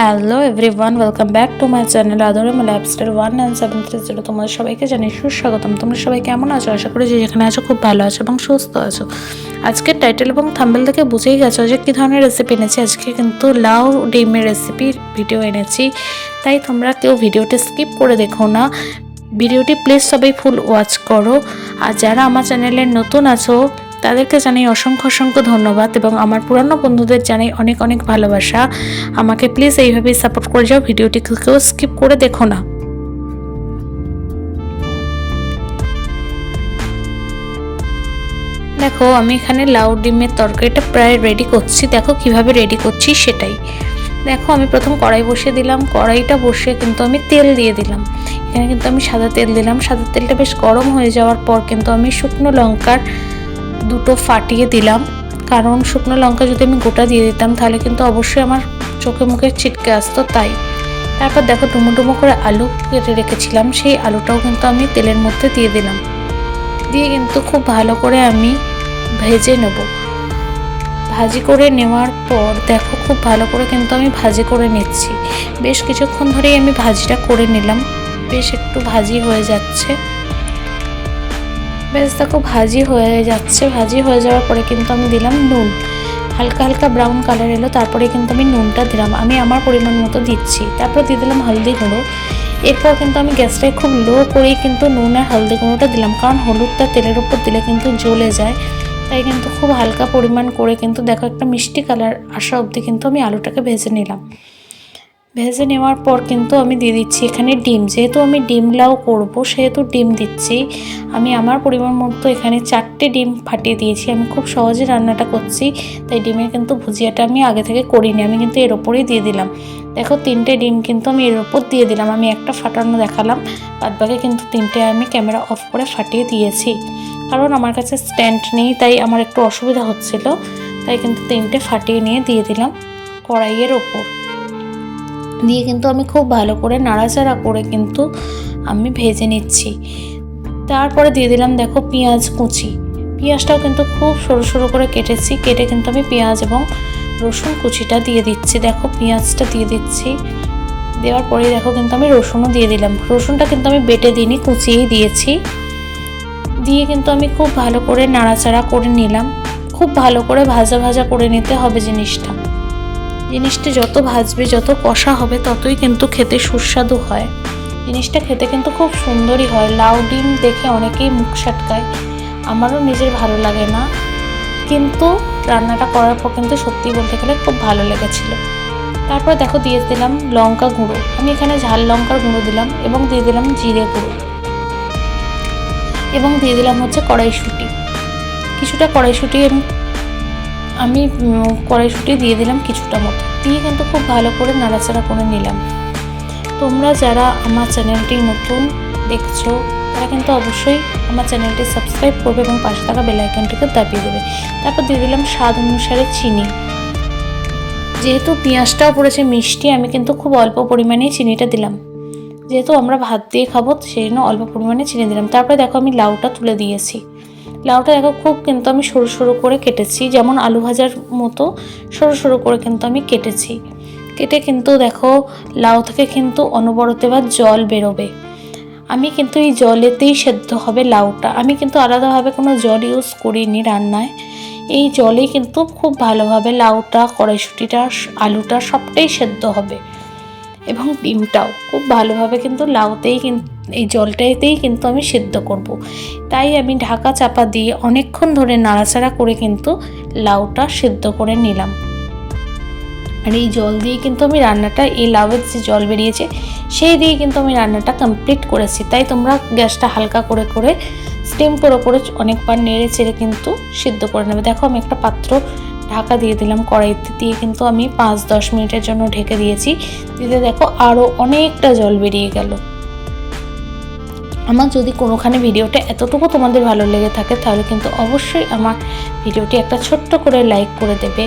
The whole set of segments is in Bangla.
Hello everyone welcome back to my channel আদরে মালা অ্যাপস্টার one nine seven three zero তোমাদের সবাইকে জানাই সুস্বাগতম। তোমরা সবাই কেমন আছো? আশা করি যে যেখানে আছো খুব ভালো আছো এবং সুস্থ আছো। আজকের টাইটেল এবং থাম্বেল থেকে বুঝেই গেছো যে কী ধরনের রেসিপি এনেছি। আজকে কিন্তু লাউ ডিমের রেসিপির ভিডিও এনেছি। তাই তোমরা কেউ ভিডিওটি স্কিপ করে দেখো না। ভিডিওটি প্লিজ সবাই ফুল ওয়াচ করো। আর যারা আমার চ্যানেলে নতুন আছো তাদেরকে জানাই অসংখ্য অসংখ্য ধন্যবাদ এবং আমার পুরানো বন্ধুদের জানাই অনেক অনেক ভালোবাসা। আমাকে প্লিজ এইভাবেই সাপোর্ট করে যাও, ভিডিওটি কেউ স্কিপ করে দেখো না। দেখো, আমি এখানে লাউ ডিমের তরকারিটা প্রায় রেডি করছি। দেখো কীভাবে রেডি করছি সেটাই। দেখো, আমি প্রথম কড়াই বসিয়ে দিলাম। কড়াইটা বসিয়ে কিন্তু আমি তেল দিয়ে দিলাম। এখানে কিন্তু আমি সাদা তেল দিলাম। সাদা তেলটা বেশ গরম হয়ে যাওয়ার পর কিন্তু আমি শুকনো লঙ্কার দুটো ফাটিয়ে দিলাম। কারণ শুকনো লঙ্কা যদি আমি গোটা দিয়ে দিতাম, তাহলে কিন্তু অবশ্যই আমার চোখে মুখে ছিটকে আসতো, তাই। তারপর দেখো ডুমো ডুমো করে আলু কেটে রেখেছিলাম, সেই আলুটাও কিন্তু আমি তেলের মধ্যে দিয়ে দিলাম। দিয়ে কিন্তু খুব ভালো করে আমি ভেজে নেব। ভাজি করে নেওয়ার পর দেখো, খুব ভালো করে কিন্তু আমি ভাজি করে নিচ্ছি। বেশ কিছুক্ষণ ধরেই আমি ভাজিটা করে নিলাম। বেশ একটু ভাজি হয়ে যাচ্ছে। বেশ দেখো ভাজি হয়ে যাচ্ছে। ভাজি হয়ে যাওয়ার পরে কিন্তু আমি দিলাম নুন। হালকা হালকা ব্রাউন কালার এলো, তারপরে কিন্তু আমি নুনটা দিলাম। আমি আমার পরিমাণ মতো দিচ্ছি। তারপর দিয়ে দিলাম হলদি গুঁড়ো। এরপর কিন্তু আমি গ্যাসটাকে খুব লো করেই কিন্তু নুন আর হলদি গুঁড়োটা দিলাম। কারণ হলুদটা তেলের উপর দিলে কিন্তু জ্বলে যায়। তাই কিন্তু খুব হালকা পরিমাণ করে কিন্তু দেখো একটা মিষ্টি কালার আসা অবধি কিন্তু আমি আলুটাকে ভেজে নিলাম। ভেজে নেওয়ার পর কিন্তু আমি দিয়ে দিচ্ছি এখানে ডিম। যেহেতু আমি ডিম লাউ করব, সেহেতু ডিম দিচ্ছি। আমি আমার পরিমাণ মতো এখানে চারটে ডিম ফাটিয়ে দিয়েছি। আমি খুব সহজে রান্নাটা করছি, তাই ডিমের কিন্তু ভুজিয়াটা আমি আগে থেকে করিনি। আমি কিন্তু এর ওপরেই দিয়ে দিলাম। দেখো, তিনটে ডিম কিন্তু আমি এর ওপর দিয়ে দিলাম। আমি একটা ফাটানো দেখালাম। বাদবাকি কিন্তু তিনটে আমি ক্যামেরা অফ করে ফাটিয়ে দিয়েছি। কারণ আমার কাছে স্ট্যান্ড নেই, তাই আমার একটু অসুবিধা হচ্ছিল। তাই কিন্তু তিনটে ফাটিয়ে নিয়ে দিয়ে দিলাম কড়াইয়ের ওপর। দিয়ে কিন্তু আমি খুব ভালো করে নাড়াচাড়া করে কিন্তু আমি ভেজে নিচ্ছি। তারপরে দিয়ে দিলাম দেখো পেঁয়াজ কুচি। পেঁয়াজটাও কিন্তু খুব সরু সরু করে কেটেছি, কেটে কিন্তু আমি পেঁয়াজ এবং রসুন কুচিটা দিয়ে দিচ্ছি। দেখো পেঁয়াজটা দিয়ে দিচ্ছি। দেওয়ার পরে দেখো কিন্তু আমি রসুনও দিয়ে দিলাম। রসুনটা কিন্তু আমি বেটে দিইনি, কুচিয়েই দিয়েছি। দিয়ে কিন্তু আমি খুব ভালো করে নাড়াচাড়া করে নিলাম। খুব ভালো করে ভাজা ভাজা করে নিতে হবে জিনিসটা। জিনিসটা যত ভাজবে, যত কষা হবে, ততই কিন্তু খেতে সুস্বাদু হয়। জিনিসটা খেতে কিন্তু খুব সুন্দরই হয়। লাউ ডিম দেখে অনেকেই মুখ সাটকায়। আমারও নিজের ভালো লাগে না। কিন্তু রান্নাটা করার পর কিন্তু সত্যি বলতে গেলে খুব ভালো লেগেছিল। তারপর দেখো দিয়ে দিলাম লঙ্কা গুঁড়ো। আমি এখানে ঝাল লঙ্কার গুঁড়ো দিলাম এবং দিয়ে দিলাম জিরে গুঁড়ো। এবং দিয়ে দিলাম হচ্ছে কড়াইশুঁটি। কিছুটা কড়াইশুঁটি আমি আমি কড়াইশুঁটি দিয়ে দিলাম কিছুটা মতো। দিয়ে কিন্তু খুব ভালো করে নাড়াচাড়া করে নিলাম। তোমরা যারা আমার চ্যানেলটি নতুন দেখছ, তারা কিন্তু অবশ্যই আমার চ্যানেলটি সাবস্ক্রাইব করবে এবং পাশে থাকা বেলাইকনটিকে দাবিয়ে দেবে। তারপর দিয়ে দিলাম স্বাদ অনুসারে চিনি। যেহেতু পেঁয়াজটাও পড়েছে মিষ্টি, আমি কিন্তু খুব অল্প পরিমাণেই চিনিটা দিলাম। যেহেতু আমরা ভাত দিয়ে খাব, সেই জন্য অল্প পরিমাণে চিনি দিলাম। তারপরে দেখো আমি লাউটা তুলে দিয়েছি। লাউটা দেখো খুব কিন্তু আমি সরু সরু করে কেটেছি, যেমন আলু ভাজার মতো সরু সরু করে কিন্তু আমি কেটেছি। কেটে কিন্তু দেখো লাউ থেকে কিন্তু অনবরত বা জল বেরোবে। আমি কিন্তু এই জলেতেই সেদ্ধ হবে লাউটা। আমি কিন্তু আলাদাভাবে কোনো জল ইউজ করিনি রান্নায়। এই জলেই কিন্তু খুব ভালোভাবে লাউটা, কড়াইশুটিটা, আলুটা সবটাই সেদ্ধ হবে। এবং ডিমটাও। খুব ভালোভাবে কিন্তু লাউতেই কিন্তু এই জলটাতেই কিন্তু আমি সেদ্ধ করব। তাই আমি ঢাকা চাপা দিয়ে অনেকক্ষণ ধরে নাড়াচাড়া করে কিন্তু লাউটা সেদ্ধ করে নিলাম। আর এই জল দিয়ে কিন্তু আমি রান্নাটা, এই লাউয়ের যে জল বেরিয়েছে, সেই দিয়ে কিন্তু আমি রান্নাটা কমপ্লিট করেছি। তাই তোমরা গ্যাসটা হালকা করে করে স্টিম করে করে অনেকবার নেড়ে চেড়ে কিন্তু সিদ্ধ করে নেবে। দেখো আমি একটা পাত্র ঢাকা দিয়ে দিলাম কড়াইতে, দিয়ে কিন্তু আমি পাঁচ দশ মিনিটের জন্য ঢেকে দিয়েছি। দিতে দেখো আরও অনেকটা জল বেরিয়ে গেল। আমার যদি কোনোখানে ভিডিওটা এতটুকু তোমাদের ভালো লেগে থাকে, তাহলে কিন্তু অবশ্যই আমার ভিডিওটি একটা ছোট্ট করে লাইক করে দেবে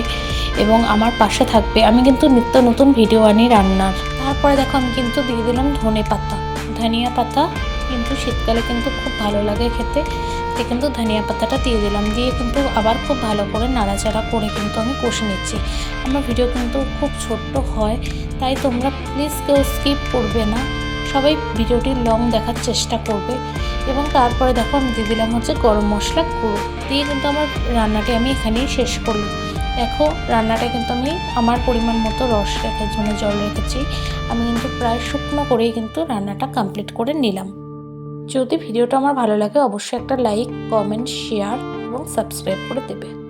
এবং আমার পাশে থাকবে। আমি কিন্তু নিত্য নতুন ভিডিও আনি রান্নার। তারপরে দেখো, আমি কিন্তু দিয়ে দিলাম ধনে পাতা। ধনিয়া পাতা কিন্তু শীতকালে কিন্তু খুব ভালো লাগে খেতে। দিয়ে কিন্তু ধনিয়া পাতাটা দিয়ে দিলাম। দিয়ে কিন্তু আবার খুব ভালো করে নাড়াচাড়া করে কিন্তু আমি কষে নিচ্ছি। আমার ভিডিও কিন্তু খুব ছোট্ট হয়, তাই তোমরা প্লিজ কেউ স্কিপ করবে না। সবাই ভিডিওটি লং দেখার চেষ্টা করবে। এবং তারপরে দেখো আমি দিয়ে দিলাম হচ্ছে গরম মশলা গুঁড়ো। দিয়ে কিন্তু আমার রান্নাটি আমি এখানেই শেষ করলাম। দেখো, রান্নাটা কিন্তু আমি আমার পরিমাণ মতো রস রেখে জন্য জল রেখেছি। আমি কিন্তু প্রায় শুকনো করেই কিন্তু রান্নাটা কমপ্লিট করে নিলাম। যদি ভিডিওটা আমার ভালো লাগে, অবশ্যই একটা লাইক কমেন্ট শেয়ার এবং সাবস্ক্রাইব করে দেবে।